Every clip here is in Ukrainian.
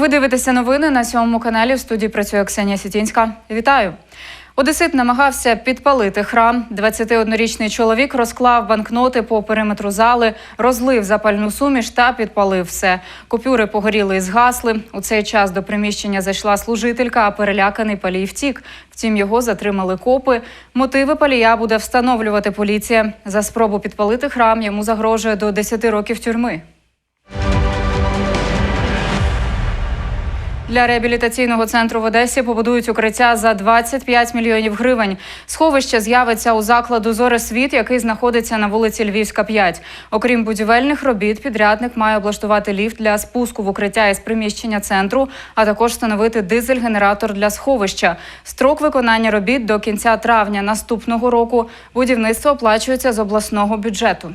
Ви дивитеся новини на сьомому каналі. В студії працює Ксенія Сітінська. Вітаю. Одесит намагався підпалити храм. 21-річний чоловік розклав банкноти по периметру зали, розлив запальну суміш та підпалив все. Купюри погоріли і згасли. У цей час до приміщення зайшла служителька, а переляканий палій втік. Втім, його затримали копи. Мотиви палія буде встановлювати поліція. За спробу підпалити храм йому загрожує до 10 років тюрми. Для реабілітаційного центру в Одесі побудують укриття за 25 мільйонів гривень. Сховище з'явиться у закладу «Зоре світ», який знаходиться на вулиці Львівська, 5. Окрім будівельних робіт, підрядник має облаштувати ліфт для спуску в укриття із приміщення центру, а також встановити дизель-генератор для сховища. Строк виконання робіт до кінця травня наступного року. Будівництво оплачується з обласного бюджету.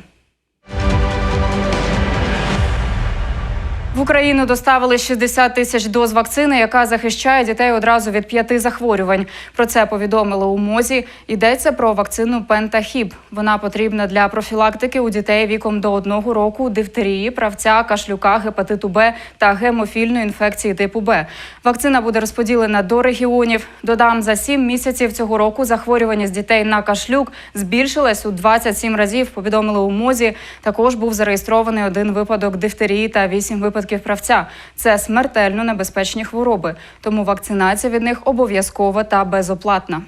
В Україну доставили 60 тисяч доз вакцини, яка захищає дітей одразу від п'яти захворювань. Про це повідомили у мозі. Йдеться про вакцину Пентахіб. Вона потрібна для профілактики у дітей віком до одного року дифтерії, правця, кашлюка, гепатиту Б та гемофільної інфекції типу Б. Вакцина буде розподілена до регіонів. Додам за 7 місяців цього року захворюваність дітей на кашлюк збільшилась у 27 разів. Повідомили у мозі. Також був зареєстрований один випадок дифтерії та 8 випадків правця. Це смертельно небезпечні хвороби, тому вакцинація від них обов'язкова та безоплатна.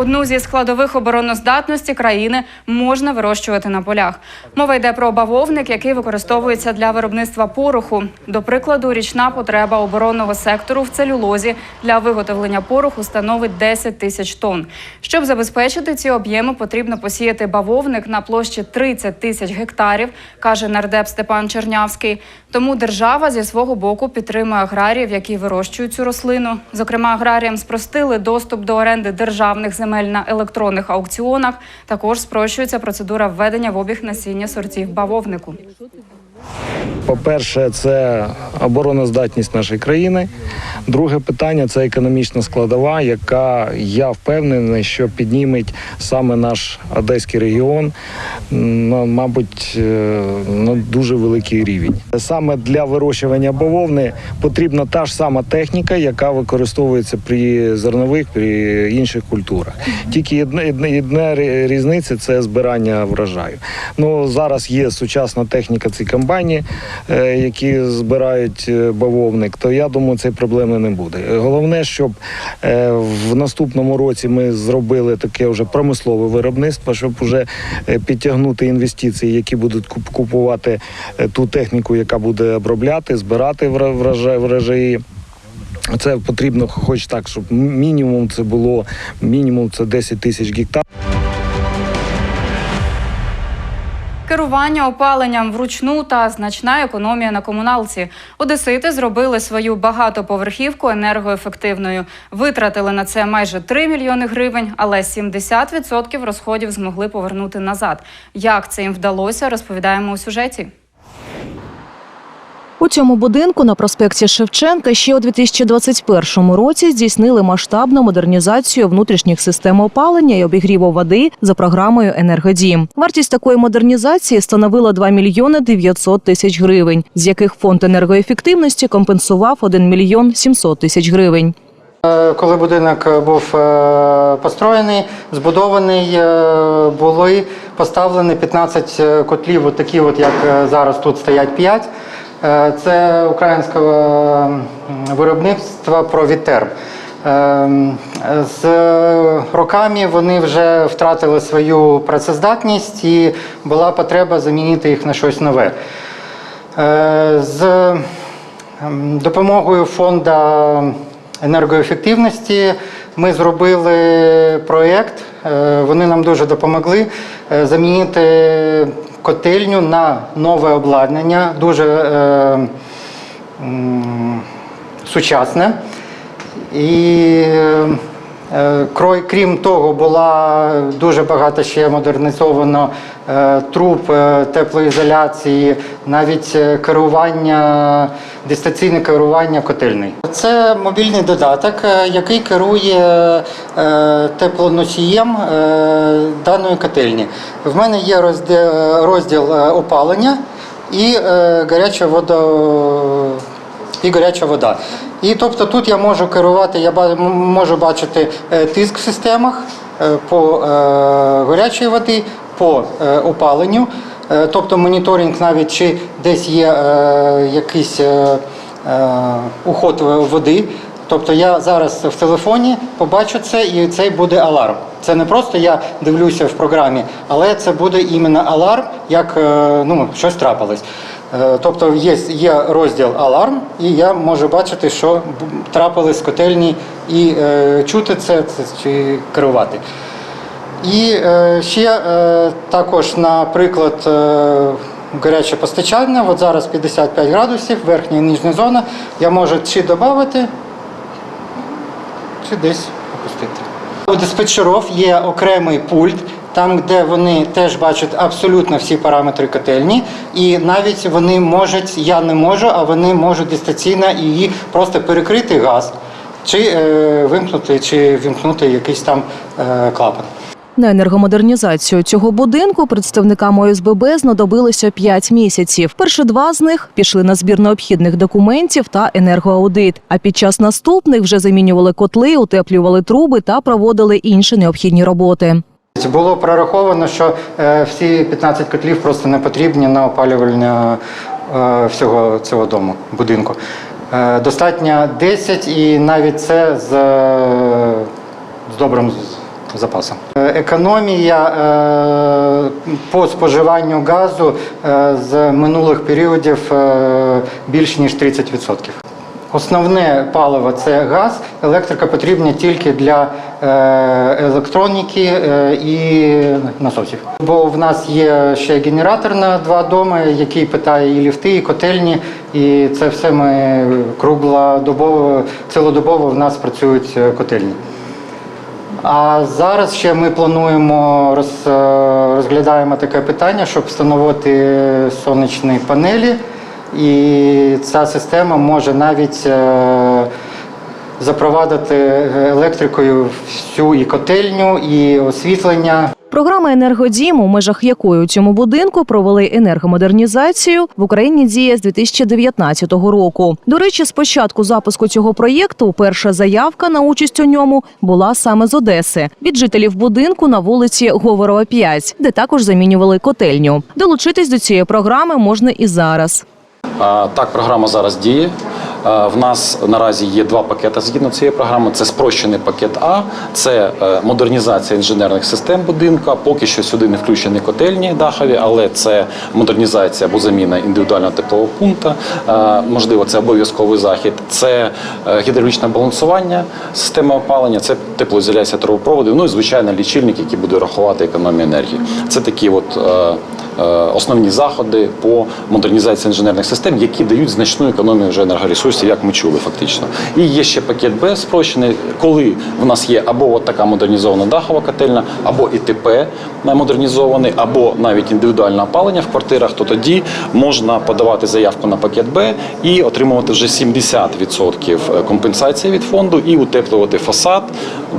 Одну зі складових обороноздатності країни можна вирощувати на полях. Мова йде про бавовник, який використовується для виробництва пороху. До прикладу, річна потреба оборонного сектору в целюлозі для виготовлення пороху становить 10 тисяч тонн. Щоб забезпечити ці об'єми, потрібно посіяти бавовник на площі 30 тисяч гектарів, каже нардеп Степан Чернявський. Тому держава зі свого боку підтримує аграріїв, які вирощують цю рослину. Зокрема, аграріям спростили доступ до оренди державних земель на електронних аукціонах. Також спрощується процедура введення в обіг насіння сортів бавовнику. По-перше, це обороноздатність нашої країни. Друге питання це економічна складова, яка я впевнений, що підніметь саме наш одеський регіон, на, мабуть, е, на дуже великий рівень. Саме для вирощування бавовни потрібна та ж сама техніка, яка використовується при зернових, при інших культурах. Тільки рі- різниця це збирання врожаю. Ну зараз є сучасна техніка, ці комбайні, е, які збирають е, бавовник, то я думаю, цієї проблеми не буде. Е, Головне, щоб в наступному році ми зробили таке вже промислове виробництво, щоб вже підтягнути інвестиції, які будуть купувати ту техніку, яка буде обробляти, збирати врожаї. Це потрібно, хоч так, щоб мінімум це було мінімум це 10 тисяч гектар. Керування опаленням вручну та значна економія на комуналці. Одесити зробили свою багатоповерхівку енергоефективною. Витратили на це майже 3 мільйони гривень, але 70% розходів змогли повернути назад. Як це їм вдалося, розповідаємо у сюжеті. У цьому будинку на проспекті Шевченка ще у 2021 році здійснили масштабну модернізацію внутрішніх систем опалення і обігріву води за програмою «Енергодім». Вартість такої модернізації становила 2 мільйони 900 тисяч гривень, з яких фонд енергоефективності компенсував 1 мільйон 700 тисяч гривень. Е, Коли будинок е, був е, построєний, збудований, були поставлені 15 е, котлів, от такі, от, як зараз тут стоять 5. Е, Це українського виробництва Провітер. Е, З роками вони вже втратили свою працездатність і була потреба замінити їх на щось нове. Е, З допомогою фонду енергоефективності ми зробили проєкт. Вони нам дуже допомогли замінити котельню на нове обладнання, дуже е, сучасне. І е, крім того, була дуже багато ще модернізовано е, труб е, теплоізоляції, навіть е, керування, дистанційне керування котельний. Це мобільний додаток, е, який керує е, теплоносієм е, даної котельні. В мене є розділ, е, опалення. і е, гаряча вода. І гаряча вода. І тобто тут я можу керувати, я можу бачити е, тиск в системах е, по е, гарячої води, по опаленню, тобто моніторинг навіть чи десь є якийсь уход води. Тобто я зараз в телефоні побачу це і цей буде аларм. Це не просто я дивлюся в програмі, але це буде іменно аларм, як ну, щось трапилось. Е, Тобто є, є розділ аларм, і я можу бачити, що трапилось котельні, і е, чути це, це чи керувати. І е, ще е, також, наприклад, е, гаряче постачання. От зараз 55 градусів, верхня і нижня зона. Я можу чи додати, чи десь опустити. У диспетчерів є окремий пульт, там, де вони теж бачать абсолютно всі параметри котельні, і навіть вони можуть, я не можу, а вони можуть дистанційно її просто перекрити газ, чи е, вимкнути, чи вимкнути якийсь там е, клапан. На енергомодернізацію цього будинку представникам ОСББ знадобилося 5 місяців. Перші два з них пішли на збір необхідних документів та енергоаудит. А під час наступних вже замінювали котли, утеплювали труби та проводили інші необхідні роботи. Було прораховано, що е, всі 15 котлів просто не потрібні на опалювання е, всього цього дому, будинку. Е, достатньо 10 і навіть це з, з добрим запасом. Економія по споживанню газу з минулих періодів більш ніж 30%. Основне паливо це газ, електрика потрібна тільки для е, електроніки е, і насосів. Бо в нас є ще генератор на два доми, який питає і ліфти, і котельні, і це все ми круглодобово, цілодобово в нас працюють котельні. А зараз ще ми плануємо е, розглядаємо таке питання, щоб встановити сонячні панелі. І ця система може навіть е, запровадити електрикою всю і котельню, і освітлення. Програма енергодім, у межах якої у цьому будинку провели енергомодернізацію, в Україні діє з 2019 року. До речі, з початку запуску цього проєкту перша заявка на участь у ньому була саме з Одеси від жителів будинку на вулиці Говорова 5, де також замінювали котельню. Долучитись до цієї програми можна і зараз. Так, програма зараз діє. В нас наразі є два пакети згідно цієї програми. Це спрощений пакет А, це е, модернізація інженерних систем будинку. Поки що сюди не включені котельні дахові, але це модернізація або заміна індивідуального теплового пункту. Можливо, це обов'язковий захід. Це е, гідравлічне балансування системи опалення, це теплоізоляція трубопроводів. Ну і звичайно лічильник, який буде рахувати економію енергії. Це такі от. Е, е, Основні заходи по модернізації інженерних систем, які дають значну економію вже енергоресурсів, як ми чули фактично. І є ще пакет Б спрощений, коли в нас є або от така модернізована дахова котельна, або ІТП модернізований, або навіть індивідуальне опалення в квартирах, то тоді можна подавати заявку на пакет Б і отримувати вже 70% компенсації від фонду і утеплювати фасад,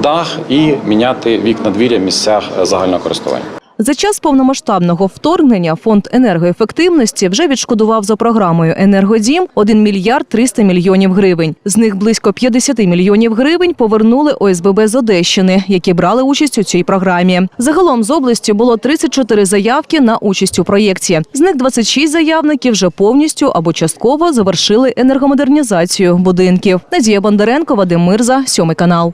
дах і міняти вікна двір'я в місцях е, загального користування. За час повномасштабного вторгнення фонд енергоефективності вже відшкодував за програмою Енергодім 1 мільярд 300 мільйонів гривень. З них близько 50 мільйонів гривень повернули ОСББ з Одещини, які брали участь у цій програмі. Загалом з області було 34 заявки на участь у проєкті. З них 26 заявників вже повністю або частково завершили енергомодернізацію будинків. Надія Бондаренко, Вадим Мирза, сьомий канал.